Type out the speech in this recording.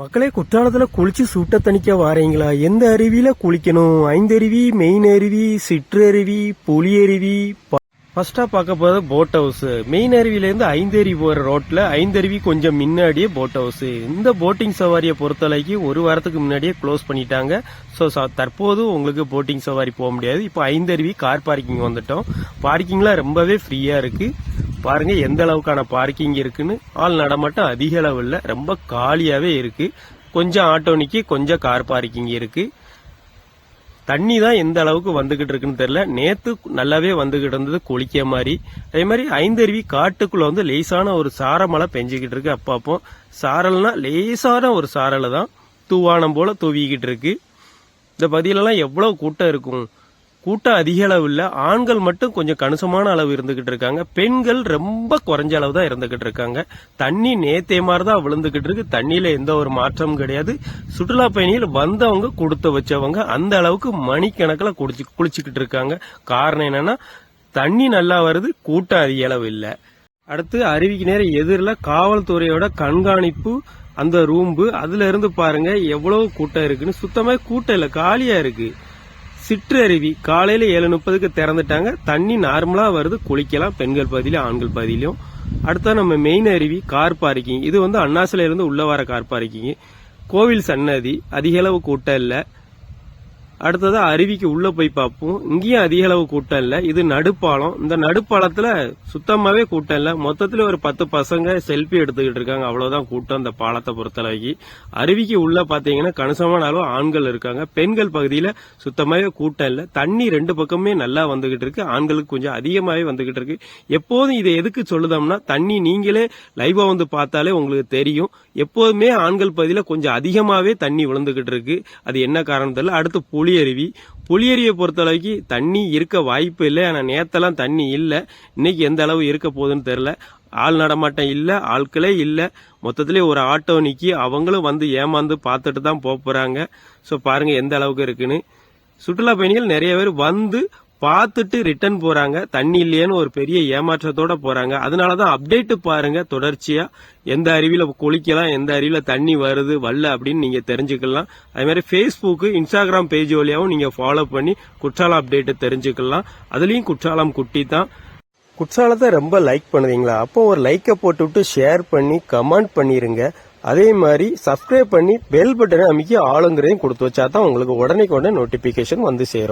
மக்களே குற்றாலத்துல குளிச்சு சுட்ட தணிக்க வாரீங்களா? எந்த அருவியில குளிக்கணும்? ஐந்தருவி மெயின் அருவி சிற்றருவி புலியருவி ஃபர்ஸ்டா பார்க்க போறது போட் ஹவுஸ் மெயின் அருவில இருந்து ஐந்தருவி போற ரோட்ல ஐந்தருவி கொஞ்சம் முன்னாடியே போட் ஹவுஸ் இந்த போட்டிங் சவாரியை பொறுத்தளவுக்கு ஒரு வாரத்துக்கு முன்னாடியே க்ளோஸ் பண்ணிட்டாங்க. ஸோ தற்போது உங்களுக்கு போட்டிங் சவாரி போக முடியாது. இப்போ ஐந்தருவி கார் பார்க்கிங் வந்துட்டோம். பார்க்கிங்லாம் ரொம்பவே ஃப்ரீயா இருக்கு. பாருங்க எந்த அளவுக்கான பார்க்கிங் இருக்குன்னு. ஆள் நடமாட்டம் அதிக அளவு ரொம்ப காலியாகவே இருக்கு. கொஞ்சம் ஆட்டோ நிக்கி கொஞ்சம் கார் பார்க்கிங் இருக்கு. தண்ணி தான் எந்த அளவுக்கு வந்துகிட்டு இருக்குன்னு தெரியல. நேத்து நல்லாவே வந்துகிட்டு இருந்தது குளிக்க மாதிரி. அதே மாதிரி ஐந்தருவி காட்டுக்குள்ள வந்து லேசான ஒரு சாரமழை பெஞ்சுக்கிட்டு இருக்கு. அப்பப்போ சாரல்னா லேசான ஒரு சாரல் தான் தூவானம் போல தூவிக்கிட்டு இருக்கு. இந்த பதிலெல்லாம் எவ்வளவு கூட்டம் இருக்கும்? கூட்டம் அதிக அளவு ஆண்கள் மட்டும் கொஞ்சம் கணிசமான அளவு இருந்துகிட்டு இருக்காங்க. பெண்கள் ரொம்ப குறைஞ்ச அளவு தான் இருந்துகிட்டு இருக்காங்க. தண்ணி நேத்தே மாதிரி தான் விழுந்துகிட்டு இருக்கு. தண்ணியில எந்த ஒரு மாற்றமும் கிடையாது. சுற்றுலா பயணிகள் வந்தவங்க கொடுத்து வச்சவங்க அந்த அளவுக்கு மணிக்கணக்கில் குடிச்சு குளிச்சுக்கிட்டு இருக்காங்க. காரணம் என்னன்னா தண்ணி நல்லா வருது கூட்டம் அதிக அளவு இல்லை. அடுத்து அருவிக்கு நேரம் எதிரில் காவல்துறையோட கண்காணிப்பு அந்த ரூம்பு அதுல இருந்து பாருங்க எவ்வளவு கூட்டம் இருக்குன்னு. சுத்தமாக கூட்டம் இல்ல காலியா இருக்கு. சிற்றருவி காலையில ஏழு முப்பதுக்கு திறந்துட்டாங்க. தண்ணி நார்மலா வருது. குளிக்கலாம். பெண்கள் பகுதியிலும் ஆண்கள் பகுதியிலும் அடுத்தா நம்ம மெயின் அருவி கார் பார்க்கிங் இது வந்து அண்ணாசில இருந்து உள்ள வர கார் பார்க்கிங் கோவில் சன்னதி அதிக அளவு கூட்டம் இல்லை. அடுத்தது அருவிக்கு உள்ள போய் பார்ப்போம். இங்கேயும் அதிக அளவு கூட்டம் இல்ல. இது நடுப்பாலம். இந்த நடுப்பாலத்துல சுத்தமாவே கூட்டம் இல்ல. மொத்தத்துல ஒரு பத்து பசங்க செல்ஃபி எடுத்துக்கிட்டு இருக்காங்க. அவ்வளவுதான் கூட்டம் இந்த பாலத்தை பொறுத்தளவுக்கு. அருவிக்கு உள்ள பாத்தீங்கன்னா கணிசமான அளவு ஆண்கள் இருக்காங்க. பெண்கள் பகுதியில சுத்தமாவே கூட்டம் இல்ல. தண்ணி ரெண்டு பக்கமே நல்லா வந்துகிட்டு இருக்கு. ஆண்களுக்கு கொஞ்சம் அதிகமாவே வந்துகிட்டு இருக்கு. எப்போதும் இதை எதுக்கு சொல்லுதோம்னா தண்ணி நீங்களே லைவா வந்து பார்த்தாலே உங்களுக்கு தெரியும். எப்போதுமே ஆண்கள் பகுதியில கொஞ்சம் அதிகமாவே தண்ணி விழுந்துகிட்டு இருக்கு. அது என்ன காரணம் தெரியல. அடுத்து புலி பொலியருவி புளியரியை பொறுத்தளவுக்கு தண்ணி இருக்க வாய்ப்பு இல்லை. ஆனால் நேத்தெல்லாம் தண்ணி இல்லை. இன்னைக்கு எந்த அளவு இருக்க போகுதுன்னு தெரில ஆள் நடமாட்டம் இல்லை ஆட்களே இல்லை. மொத்தத்திலே ஒரு ஆட்டோ நிற்கி அவங்களும் வந்து ஏமாந்து பார்த்துட்டு தான் போக ஸோ பாருங்கள் எந்த அளவுக்கு இருக்குன்னு. சுற்றுலா பயணிகள் நிறைய பேர் வந்து பார்த்துட்டு ரிட்டர்ன் போறாங்க. தண்ணி இல்லையேன்னு ஒரு பெரிய ஏமாற்றத்தோட போறாங்க. அதனாலதான் அப்டேட் பாருங்க தொடர்ச்சியா. எந்த அருவியில குளிக்கலாம் எந்த அருவியில தண்ணி வருது வரல அப்படின்னு நீங்க தெரிஞ்சுக்கலாம். அதே மாதிரி ஃபேஸ்புக் இன்ஸ்டாகிராம் பேஜ் வழியாவும் நீங்க ஃபாலோ பண்ணி குற்றாலம் அப்டேட் தெரிஞ்சுக்கலாம். அதுலயும் குற்றாலம் குட்டி தான். குற்றாலத்தை ரொம்ப லைக் பண்ணுவீங்களா? அப்போ ஒரு லைக்கை போட்டுவிட்டு ஷேர் பண்ணி கமெண்ட் பண்ணிருங்க. அதே மாதிரி சப்ஸ்கிரைப் பண்ணி பெல் பட்டனை அமைக்க ஆளுங்கிறதையும் கொடுத்து வச்சா தான் உங்களுக்கு உடனே உடனே நோட்டிபிகேஷன் வந்து சேரும்.